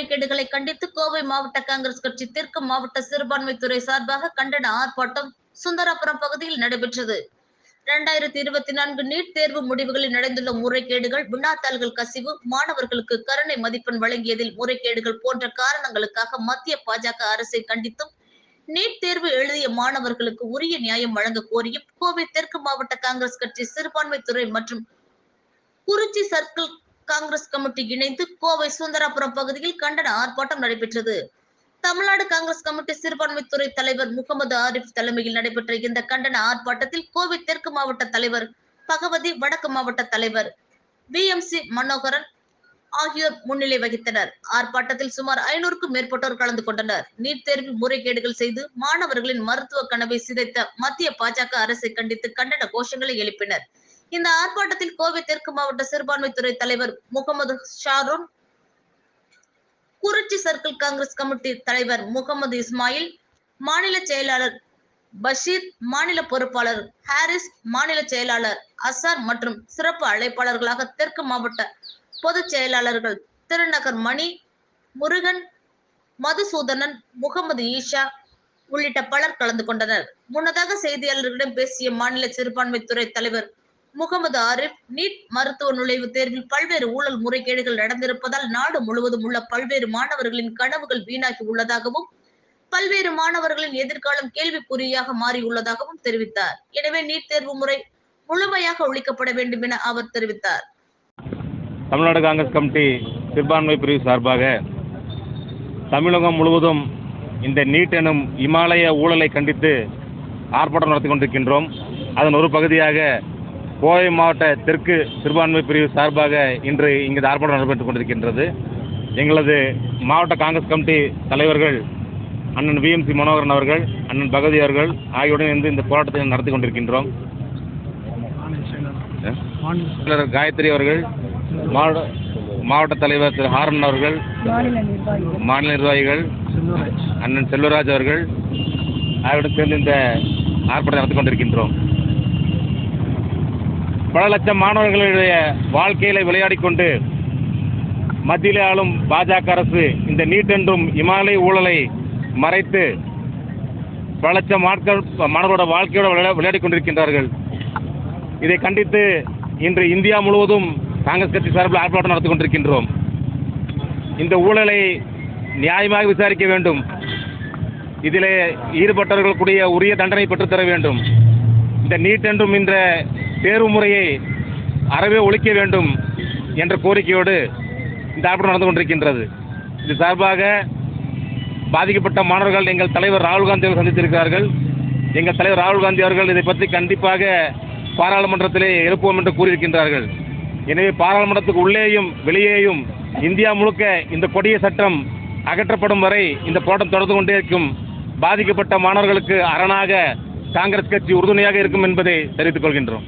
முறைகேடுகளை கண்டித்து கோவை மாவட்ட காங்கிரஸ் கட்சி தெற்கு மாவட்ட சிறுபான்மைத்துறை சார்பாக கண்டன ஆர்ப்பாட்டம் சுந்தராபுரம் பகுதியில் நடைபெற்றது. இரண்டாயிரத்தி இருபத்தி நான்கு நீட் தேர்வு முடிவுகளில் நடந்துள்ள முறைகேடுகள் வினாத்தாள்கள் கசிவு மாணவர்களுக்கு கருணை மதிப்பெண் வழங்கியதில் முறைகேடுகள் போன்ற காரணங்களுக்காக மத்திய பாஜக அரசை கண்டித்தும் நீட் தேர்வு எழுதிய மாணவர்களுக்கு உரிய நியாயம் வழங்க கோரியும் கோவை தெற்கு மாவட்ட காங்கிரஸ் கட்சி சிறுபான்மைத்துறை மற்றும் குறிச்சி சர்க்கிள் காங்கிரஸ் கமிட்டி இணைந்து கோவை சுந்தராபுரம் பகுதியில் கண்டன ஆர்ப்பாட்டம் நடைபெற்றது. தமிழ்நாடு காங்கிரஸ் கமிட்டி சிறுபான்மைத்துறை தலைவர் முகமது ஆரிஃப் தலைமையில் நடைபெற்ற இந்த கண்டன ஆர்ப்பாட்டத்தில் கோவை தெற்கு மாவட்ட தலைவர் பகவதி வடக்கு மாவட்ட தலைவர் பி எம். சி. மனோகரன் ஆகியோர் முன்னிலை வகித்தனர். ஆர்ப்பாட்டத்தில் சுமார் ஐநூறுக்கும் மேற்பட்டோர் கலந்து கொண்டனர். நீட் தேர்வில் முறைகேடுகள் செய்து மாணவர்களின் மருத்துவ கனவை சிதைத்த மத்திய பாஜக அரசை கண்டித்து கண்டன கோஷங்களை எழுப்பினர். இந்த ஆர்ப்பாட்டத்தில் கோவை தெற்கு மாவட்ட சிறுபான்மைத்துறை தலைவர் முகமது ஷாரூன் குறிச்சி சர்க்கிள் காங்கிரஸ் கமிட்டி தலைவர் முகமது இஸ்மாயில் மாநில செயலாளர் பஷீர் மாநில பொறுப்பாளர் ஹாரிஸ் மாநில செயலாளர் அசார் மற்றும் சிறப்பு அழைப்பாளர்களாக தெற்கு மாவட்ட பொதுச் செயலாளர்கள் திருநகர் மணி முருகன் மதுசூதனன் முகமது ஈஷா உள்ளிட்ட பலர் கலந்து கொண்டனர். முன்னதாக செய்தியாளர்களிடம் பேசிய மாநில சிறுபான்மைத்துறை தலைவர் முகமது ஆரிப் நீட் மருத்துவ நுழைவுத் தேர்வில் பல்வேறு ஊழல் முறைகேடுகள் நடந்திருப்பதால் நாடு முழுவதும் உள்ள பல்வேறு மாணவர்களின் கனவுகள் வீணாகி உள்ளதாகவும் பல்வேறு மாணவர்களின் எதிர்காலம் கேள்விக்குறியாக மாறியுள்ளதாகவும் தெரிவித்தார். எனவே நீட் தேர்வு முறை முழுமையாக ஒழிக்கப்பட வேண்டும் என அவர் தெரிவித்தார். தமிழ்நாடு காங்கிரஸ் கமிட்டி சிறுபான்மை பிரிவு சார்பாக தமிழகம் முழுவதும் இந்த நீட் எனும் இமாலய ஊழலை கண்டித்து ஆர்ப்பாட்டம் நடத்தி கொண்டிருக்கின்றோம். அதன் ஒரு பகுதியாக கோவை மாவட்ட தெற்கு சிறுபான்மை பிரிவு சார்பாக இன்று இங்கு ஆர்ப்பாட்டம் நடைபெற்றுக் கொண்டிருக்கின்றது. எங்களது மாவட்ட காங்கிரஸ் கமிட்டி தலைவர்கள் அண்ணன் விஎம்சி மனோகரன் அவர்கள் அண்ணன் பகதி அவர்கள் ஆகியோருடன் இருந்து இந்த போராட்டத்தை நடத்தி கொண்டிருக்கின்றோம். காயத்ரி அவர்கள் மாவட்ட மாவட்ட தலைவர் திரு ஹாரன் அவர்கள் மாநில நிர்வாகிகள் அண்ணன் செல்வராஜ் அவர்கள் ஆகியோருடன் சேர்ந்து இந்த ஆர்ப்பாட்டம் நடத்தி கொண்டிருக்கின்றோம். பல லட்சம் மாணவர்களுடைய வாழ்க்கையில விளையாடிக்கொண்டு கொண்டு ஆளும் பாஜக அரசு இந்த நீட் என்றும் இமாலய ஊழலை மறைத்து பல லட்சம் ஆட்கள் மாணவர்களோட வாழ்க்கையோட விளையா விளையாடிக் கொண்டிருக்கின்றார்கள். இதை கண்டித்து இன்று இந்தியா முழுவதும் காங்கிரஸ் கட்சி சார்பில் ஆர்ப்பாட்டம் நடத்தி கொண்டிருக்கின்றோம். இந்த ஊழலை நியாயமாக விசாரிக்க வேண்டும். இதிலே ஈடுபட்டவர்களுக்குரிய உரிய தண்டனை பெற்றுத்தர வேண்டும். இந்த நீட் என்றும் இந்த தேர்வு முறையை அறவே ஒழிக்க வேண்டும் என்ற கோரிக்கையோடு இந்த ஆர்ப்பாட்டம் நடந்து கொண்டிருக்கின்றது. இது சார்பாக பாதிக்கப்பட்ட மாணவர்கள் எங்கள் தலைவர் ராகுல் காந்தி அவர்கள் சந்தித்திருக்கிறார்கள். எங்கள் தலைவர் ராகுல் காந்தி அவர்கள் இதை பற்றி கண்டிப்பாக பாராளுமன்றத்திலே எழுப்புவோம் என்று கூறியிருக்கின்றார்கள். எனவே பாராளுமன்றத்துக்கு உள்ளேயும் வெளியேயும் இந்தியா முழுக்க இந்த கொடிய சட்டம் அகற்றப்படும் வரை இந்த போராட்டம் தொடர்ந்து கொண்டே இருக்கும். பாதிக்கப்பட்ட மாணவர்களுக்கு அரணாக காங்கிரஸ் கட்சி உறுதுணையாக இருக்கும் என்பதை தெரிவித்துக் கொள்கின்றோம்.